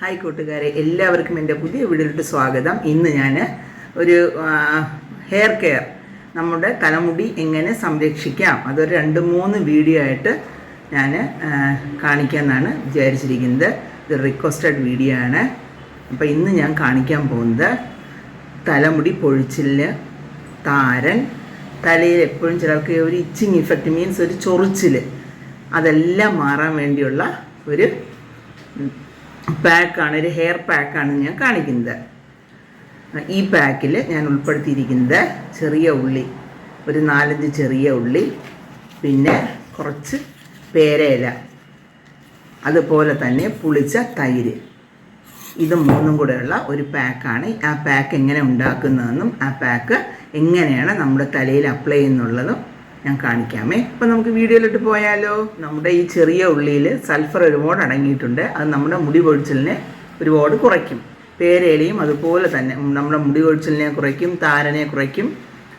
Hi കൂട്ടുകാരെ എല്ലാവർക്കും എന്റെ പുതിയ വീഡിയോയിലോട്ട് സ്വാഗതം. ഇന്ന് ഞാൻ ഒരു ഹെയർ കെയർ നമ്മുടെ തലമുടി എങ്ങനെ സംരക്ഷിക്കാം? അതൊരു രണ്ട് മൂന്ന് വീഡിയോ ആയിട്ട് ഞാൻ കാണിക്കാമെന്നാണ് വിചാരിച്ചിരിക്കുന്നത്. ഇത് റിക്വസ്റ്റഡ് വീഡിയോ ആണ്. അപ്പോൾ ഇന്ന് ഞാൻ കാണിക്കാൻ പോകുന്നത് തലമുടി പൊഴിച്ചിൽ താരൻ. തലയിൽ എപ്പോഴും ചിലർക്ക് ഒരു ഇച്ചിങ് ഇഫക്റ്റ് മീൻസ് ഒരു ചൊറിച്ചിൽ അതെല്ലാം മാറാൻ വേണ്ടിയുള്ള ഒരു പാക്കാണ് ഒരു ഹെയർ പാക്കാണ് ഞാൻ കാണിക്കുന്നത്. ഈ പാക്കിൽ ഞാൻ ഉൾപ്പെടുത്തിയിരിക്കുന്നത് ചെറിയ ഉള്ളി ഒരു നാലഞ്ച് ചെറിയ ഉള്ളി പിന്നെ കുറച്ച് പേരയില അതുപോലെ തന്നെ പുളിച്ച തൈര്. ഇത് മൂന്നും കൂടെയുള്ള ഒരു പാക്കാണ്. ആ പാക്ക് എങ്ങനെ ഉണ്ടാക്കുന്നതെന്നും ആ പാക്ക് എങ്ങനെയാണ് നമ്മുടെ തലയിൽ അപ്ലൈ ചെയ്യുന്നുള്ളതും ഞാൻ കാണിക്കാമേ. അപ്പൊ നമുക്ക് വീഡിയോയിലോട്ട് പോയാലോ? നമ്മുടെ ഈ ചെറിയ ഉള്ളിയിൽ സൾഫർ ഒരുപാട് അടങ്ങിയിട്ടുണ്ട്. അത് നമ്മുടെ മുടി പൊഴിച്ചിലിനെ ഒരുപാട് കുറയ്ക്കും. പേരയിലയും അതുപോലെ തന്നെ നമ്മുടെ മുടി കൊഴിച്ചിലിനെ കുറയ്ക്കും താരനെ കുറയ്ക്കും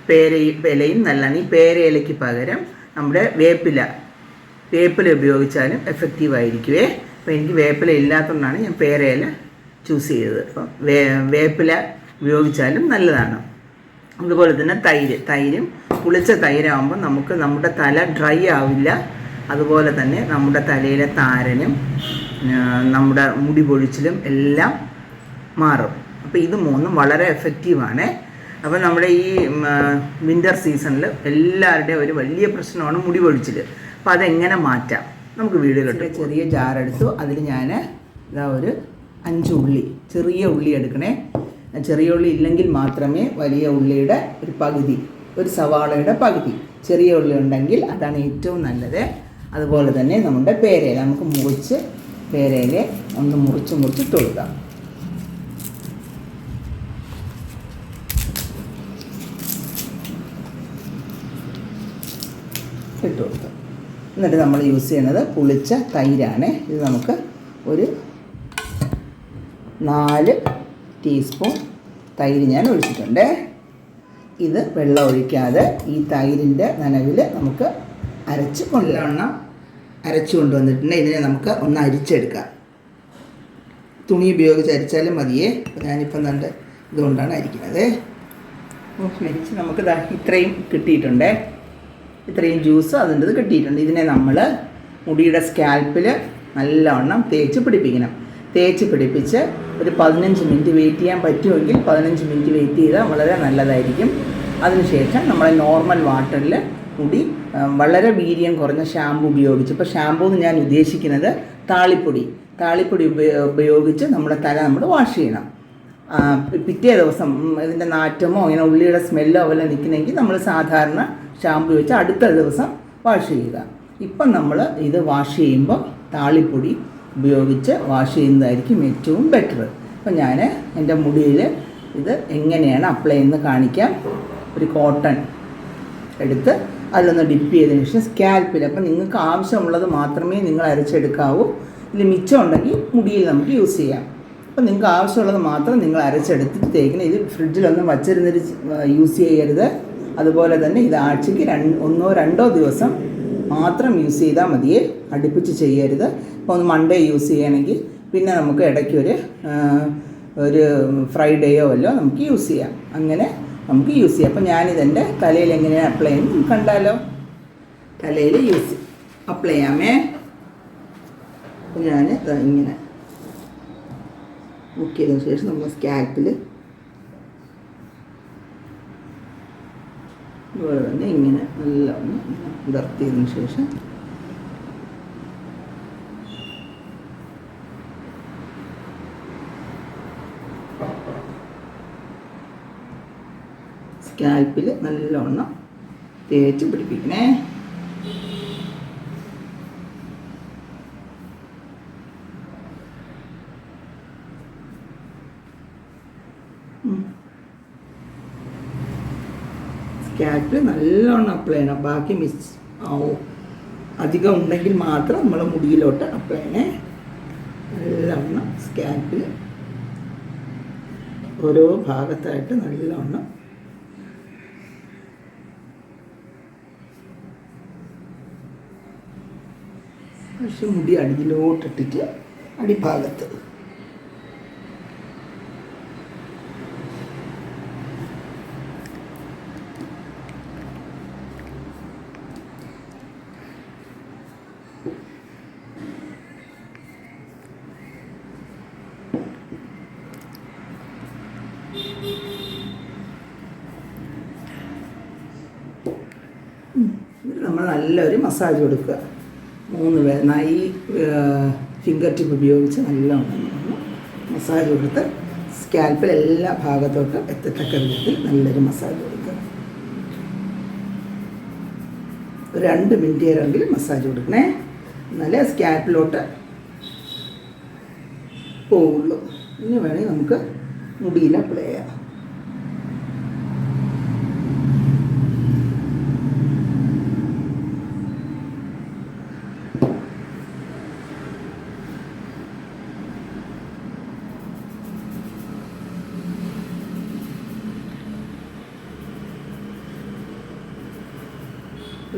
പേര ഇലയും നല്ലതാണ്. ഈ പേരയിലയ്ക്ക് പകരം നമ്മുടെ വേപ്പില വേപ്പില ഉപയോഗിച്ചാലും എഫക്റ്റീവ് ആയിരിക്കുവേ. അപ്പോൾ എനിക്ക് വേപ്പില ഇല്ലാത്തതുകൊണ്ടാണ് ഞാൻ പേരയില ചൂസ് ചെയ്തത്. അപ്പം വേ വേപ്പില ഉപയോഗിച്ചാലും നല്ലതാണ്. അതുപോലെ തന്നെ തൈര് തൈരും പുളിച്ച തൈരാകുമ്പോൾ നമുക്ക് നമ്മുടെ തല ഡ്രൈ ആവില്ല. അതുപോലെ തന്നെ നമ്മുടെ തലയിലെ താരനും നമ്മുടെ മുടി പൊഴിച്ചിലും എല്ലാം മാറും. അപ്പോൾ ഇത് മൂന്നും വളരെ എഫക്റ്റീവാണ് അപ്പോൾ നമ്മുടെ ഈ വിന്റർ സീസണിൽ എല്ലാവരുടെയും ഒരു വലിയ പ്രശ്നമാണ് മുടി പൊഴിച്ചിൽ അപ്പോൾ അതെങ്ങനെ മാറ്റാം? നമുക്ക് വീടുകളിട്ട് ചെറിയ ജാറെടുത്തു അതിൽ ഞാൻ ഇതാ ഒരു അഞ്ച് ഉള്ളി ചെറിയ ഉള്ളി എടുക്കണേ. ചെറിയ ഉള്ളി ഇല്ലെങ്കിൽ മാത്രമേ വലിയ ഉള്ളിയുടെ ഒരു പകുതി ഒരു സവാളയുടെ പകുതി. ചെറിയ ഉള്ളി ഉണ്ടെങ്കിൽ അതാണ് ഏറ്റവും നല്ലത്. അതുപോലെ തന്നെ നമ്മുടെ പേരയില. നമുക്ക് മുറിച്ച് പേരയിലെ ഒന്ന് മുറിച്ച് മുറിച്ച് തൊഴുതാം ഇട്ട് എന്നിട്ട് നമ്മൾ യൂസ് ചെയ്യുന്നത് പുളിച്ച തൈരാണ്. ഇത് നമുക്ക് ഒരു നാല് ടീസ്പൂൺ തൈര് ഞാൻ ഒഴിച്ചിട്ടുണ്ട്. ഇത് വെള്ളം ഒഴിക്കാതെ ഈ തൈരിന്റെ നനവിൽ നമുക്ക് അരച്ച് കൊണ്ടുവരണം അരച്ച് കൊണ്ടുവന്നിട്ടുണ്ട്. ഇതിനെ നമുക്ക് ഒന്ന് അരിച്ചെടുക്കാം. തുണി ഉപയോഗിച്ച് അരിച്ചാലും മതിയേ. ഞാനിപ്പം നല്ല ഇതുകൊണ്ടാണ് അരിക്കുന്നത്. അരിച്ച് നമുക്ക് ഇത്രയും കിട്ടിയിട്ടുണ്ട്. ഇത്രയും ജ്യൂസ് അതിന്റെ കിട്ടിയിട്ടുണ്ട്. ഇതിനെ നമ്മൾ മുടിയുടെ സ്കാൽപ്പിൽ നല്ലവണ്ണം തേച്ച് പിടിപ്പിക്കണം. തേച്ച് പിടിപ്പിച്ച് ഒരു പതിനഞ്ച് മിനിറ്റ് വെയിറ്റ് ചെയ്യാൻ പറ്റുമെങ്കിൽ പതിനഞ്ച് മിനിറ്റ് വെയിറ്റ് ചെയ്താൽ വളരെ നല്ലതായിരിക്കും. അതിനുശേഷം നമ്മൾ നോർമൽ വാട്ടറിൽ മുടി വളരെ വീര്യം കുറഞ്ഞ ഷാമ്പു ഉപയോഗിച്ച് ഇപ്പോൾ ഷാമ്പു എന്ന് ഞാൻ ഉദ്ദേശിക്കുന്നത് താളിപ്പൊടി. താളിപ്പൊടി ഉപയോഗിച്ച് നമ്മുടെ തല നമ്മൾ വാഷ് ചെയ്യണം. പിറ്റേ ദിവസം ഇതിന്റെ നാറ്റമോ ഇങ്ങനെ ഉള്ളിയുടെ സ്മെല്ലോ വല്ല നിൽക്കുന്നെങ്കിൽ നമ്മൾ സാധാരണ ഷാമ്പു വെച്ച് അടുത്ത ദിവസം വാഷ് ചെയ്യുക. ഇപ്പം നമ്മൾ ഇത് വാഷ് ചെയ്യുമ്പോൾ താളിപ്പൊടി ഉപയോഗിച്ച് വാഷ് ചെയ്യുന്നതായിരിക്കും ഏറ്റവും ബെറ്റർ അപ്പം ഞാൻ എന്റെ മുടിയിൽ ഇത് എങ്ങനെയാണ് അപ്ലൈ ചെയ്യുന്നത് കാണിക്കാം. ഒരു കോട്ടൺ എടുത്ത് അതിലൊന്ന് ഡിപ്പ് ചെയ്തതിന് ശേഷം സ്കാൽപ്പിൽ അപ്പം നിങ്ങൾക്ക് ആവശ്യമുള്ളത് മാത്രമേ നിങ്ങൾ അരച്ചെടുക്കാവൂ. ഇതിൽ മിച്ചം ഉണ്ടെങ്കിൽ മുടിയിൽ നമുക്ക് യൂസ് ചെയ്യാം. അപ്പം നിങ്ങൾക്ക് ആവശ്യമുള്ളത് മാത്രം നിങ്ങൾ അരച്ചെടുത്തിട്ട് തേക്കണം ഇത് ഫ്രിഡ്ജിലൊന്നും വച്ചിരുന്നിട്ട് യൂസ് ചെയ്യരുത്. അതുപോലെ തന്നെ ഇത് ആഴ്ചയ്ക്ക് രണ്ട് ഒന്നോ രണ്ടോ ദിവസം മാത്രം യൂസ് ചെയ്താൽ മതിയെ. അടുപ്പിച്ച് ചെയ്യരുത്. ഇപ്പോൾ ഒന്ന് മൺഡേ യൂസ് ചെയ്യണമെങ്കിൽ പിന്നെ നമുക്ക് ഇടയ്ക്ക് ഒരു ഒരു ഫ്രൈഡേയോ വല്ലോ നമുക്ക് യൂസ് ചെയ്യാം. അങ്ങനെ നമുക്ക് യൂസ് ചെയ്യാം. അപ്പോൾ ഞാനിതെന്റെ തലയിൽ എങ്ങനെയാണ് അപ്ലൈ ചെയ്യുന്നത് കണ്ടാലോ? തലയിൽ യൂസ് അപ്ലൈ ചെയ്യാമേ. ഞാൻ ഇങ്ങനെ ബുക്ക് ചെയ്തതിന് ശേഷം നമ്മൾ സ്കാൽപ്പിൽ അതുപോലെ തന്നെ ഇങ്ങനെ നല്ല ഒന്ന് ശേഷം സ്കാൽപ്പിൽ നല്ലവണ്ണം തേച്ച് പിടിപ്പിക്കണേ. സ്കാൽപ്പിൽ നല്ലോണം അപ്ലൈ ചെയ്യണം. ബാക്കി മിസ് ആവും അധികം ഉണ്ടെങ്കിൽ മാത്രം നമ്മൾ മുടിയിലോട്ട് അപ്ലൈ ചെയ്യണേ. നല്ലവണ്ണം സ്കാൽപ്പിൽ ഓരോ ഭാഗത്തായിട്ട് നല്ലവണ്ണം. പക്ഷെ മുടി അടിയിലോട്ടിട്ടിട്ട് അടിഭാഗത്ത് എന്നിട്ട് നല്ലൊരു മസാജ് കൊടുക്കുക. മൂന്ന് പേർ ഈ ഫിംഗർ ടിപ്പ് ഉപയോഗിച്ച് നല്ല മസാജ് കൊടുത്ത് സ്കാൽപ്പിൽ എല്ലാ ഭാഗത്തോട്ടും എത്തത്തക്ക വിധത്തിൽ നല്ലൊരു മസാജ് കൊടുക്കുക. രണ്ട് മിനിറ്റ് നേരമെങ്കിലും മസാജ് കൊടുക്കണേ. എന്നാലേ സ്കാൽപ്പിലോട്ട് പോവുള്ളൂ. ഇനി വേണമെങ്കിൽ നമുക്ക് മുടിയിൽ അപ്ലൈ ചെയ്യാം.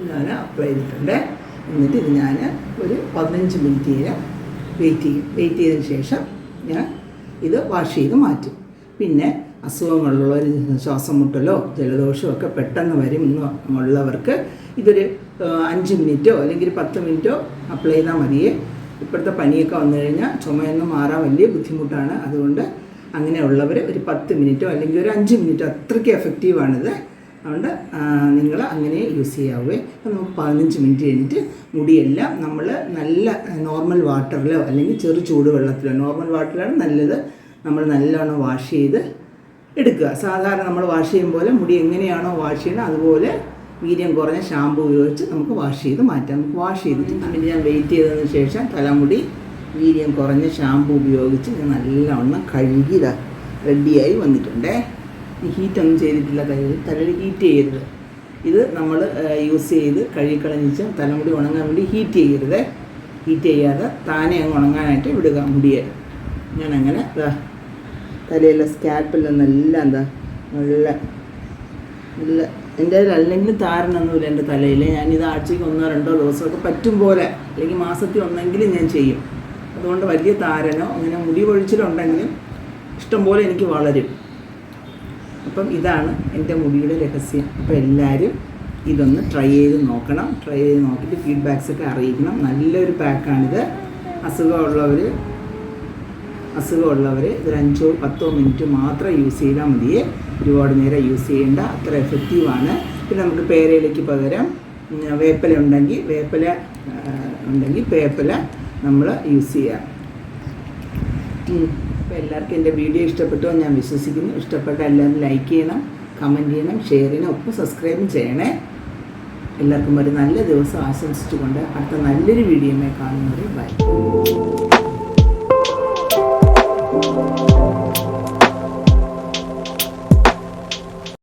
ഞാൻ അപ്ലൈ ചെയ്തിട്ടുണ്ട്. എന്നിട്ട് ഇത് ഞാൻ ഒരു പതിനഞ്ച് മിനിറ്റ് നേരം വെയിറ്റ് ചെയ്യും. വെയിറ്റ് ചെയ്തതിന് ശേഷം ഞാൻ ഇത് വാഷ് ചെയ്ത് മാറ്റും. പിന്നെ അസുഖങ്ങളുള്ളവർ ശ്വാസം മുട്ടലോ ജലദോഷമോ ഒക്കെ പെട്ടെന്ന് വരും ഉള്ളവർക്ക് ഇതൊരു അഞ്ച് മിനിറ്റോ അല്ലെങ്കിൽ പത്ത് മിനിറ്റോ അപ്ലൈ ചെയ്താൽ മതിയേ. ഇപ്പോഴത്തെ പനിയൊക്കെ വന്നു കഴിഞ്ഞാൽ ചുമയൊന്നും മാറാൻ വലിയ ബുദ്ധിമുട്ടാണ്. അതുകൊണ്ട് അങ്ങനെയുള്ളവർ ഒരു പത്ത് മിനിറ്റോ അല്ലെങ്കിൽ ഒരു അഞ്ച് മിനിറ്റോ അത്രയ്ക്ക് എഫക്റ്റീവാണിത് അതുകൊണ്ട് നിങ്ങൾ അങ്ങനെ യൂസ് ചെയ്യാവേ. നമുക്ക് പതിനഞ്ച് മിനിറ്റ് കഴിഞ്ഞിട്ട് മുടിയെല്ലാം നമ്മൾ നല്ല നോർമൽ വാട്ടറിലോ അല്ലെങ്കിൽ ചെറു ചൂടുവെള്ളത്തിലോ നോർമൽ വാട്ടറിലാണ് നല്ലത് നമ്മൾ നല്ലോണം വാഷ് ചെയ്ത് എടുക്കുക. സാധാരണ നമ്മൾ വാഷ് ചെയ്യും പോലെ മുടി എങ്ങനെയാണോ വാഷ് ചെയ്യുന്നത് അതുപോലെ വീര്യം കുറഞ്ഞ ഷാമ്പു ഉപയോഗിച്ച് നമുക്ക് വാഷ് ചെയ്ത് മാറ്റാം. നമുക്ക് വാഷ് ചെയ്തിട്ട് പിന്നെ ഞാൻ വെയിറ്റ് ചെയ്തതിന് ശേഷം തലമുടി വീര്യം കുറഞ്ഞ ഷാമ്പു ഉപയോഗിച്ച് ഞാൻ നല്ലവണ്ണം കഴുകിയതാ റെഡിയായി വന്നിട്ടുണ്ടേ. ഹീറ്റൊന്നും ചെയ്തിട്ടില്ല തലയിൽ തലയിൽ ഹീറ്റ് ചെയ്യരുത്. ഇത് നമ്മൾ യൂസ് ചെയ്ത് കഴുകിക്കളഞ്ഞിച്ച് തലമുടി ഉണങ്ങാൻ വേണ്ടി ഹീറ്റ് ചെയ്യരുത്. ഹീറ്റ് ചെയ്യാതെ താനെ അങ്ങ് ഉണങ്ങാനായിട്ട് വിടുക മുടിയെ. ഞാൻ അങ്ങനെ തലയിലെ സ്കാൽപ്പിൽ നിന്നെല്ലാം എന്താ നല്ല നല്ല എന്റെ അല്ലെങ്കിൽ താരനൊന്നുമില്ല എന്റെ തലയിൽ. ഇത് ആഴ്ചയ്ക്ക് ഒന്നോ രണ്ടോ ദിവസമൊക്കെ പറ്റും പോലെ അല്ലെങ്കിൽ മാസത്തിൽ ഒന്നെങ്കിലും ഞാൻ ചെയ്യും. അതുകൊണ്ട് വലിയ താരനോ അങ്ങനെ മുടി പൊഴിച്ചിലുണ്ടെങ്കിലും ഇഷ്ടംപോലെ എനിക്ക് വളരും. അപ്പം ഇതാണ് എന്റെ മുടിയുടെ രഹസ്യം. അപ്പോൾ എല്ലാവരും ഇതൊന്ന് ട്രൈ ചെയ്ത് നോക്കണം. ട്രൈ ചെയ്ത് നോക്കിയിട്ട് ഫീഡ്ബാക്സ് ഒക്കെ അറിയിക്കണം. നല്ലൊരു പാക്കാണിത് അസുഖമുള്ളവർ അസുഖമുള്ളവർ ഇതൊരു അഞ്ചോ പത്തോ മിനിറ്റ് മാത്രം യൂസ് ചെയ്താൽ മതിയേ ഒരുപാട് നേരം യൂസ് ചെയ്യേണ്ട. അത്ര എഫക്റ്റീവാണ് പിന്നെ നമുക്ക് പേരയിലേക്ക് പകരം വേപ്പല ഉണ്ടെങ്കിൽ വേപ്പില ഉണ്ടെങ്കിൽ വേപ്പില നമ്മൾ യൂസ് ചെയ്യാം. അപ്പോൾ എല്ലാവർക്കും എന്റെ വീഡിയോ ഇഷ്ടപ്പെട്ടു എന്ന് ഞാൻ വിശ്വസിക്കുന്നു. ഇഷ്ടപ്പെട്ട എല്ലാവരും ലൈക്ക് ചെയ്യണം കമന്റ് ചെയ്യണം ഷെയർ ചെയ്യണം ഒപ്പം സബ്സ്ക്രൈബും ചെയ്യണേ. എല്ലാവർക്കും ഒരു നല്ല ദിവസം ആശംസിച്ചുകൊണ്ട് അടുത്ത നല്ലൊരു വീഡിയോ കാണുന്നവരെ ബൈ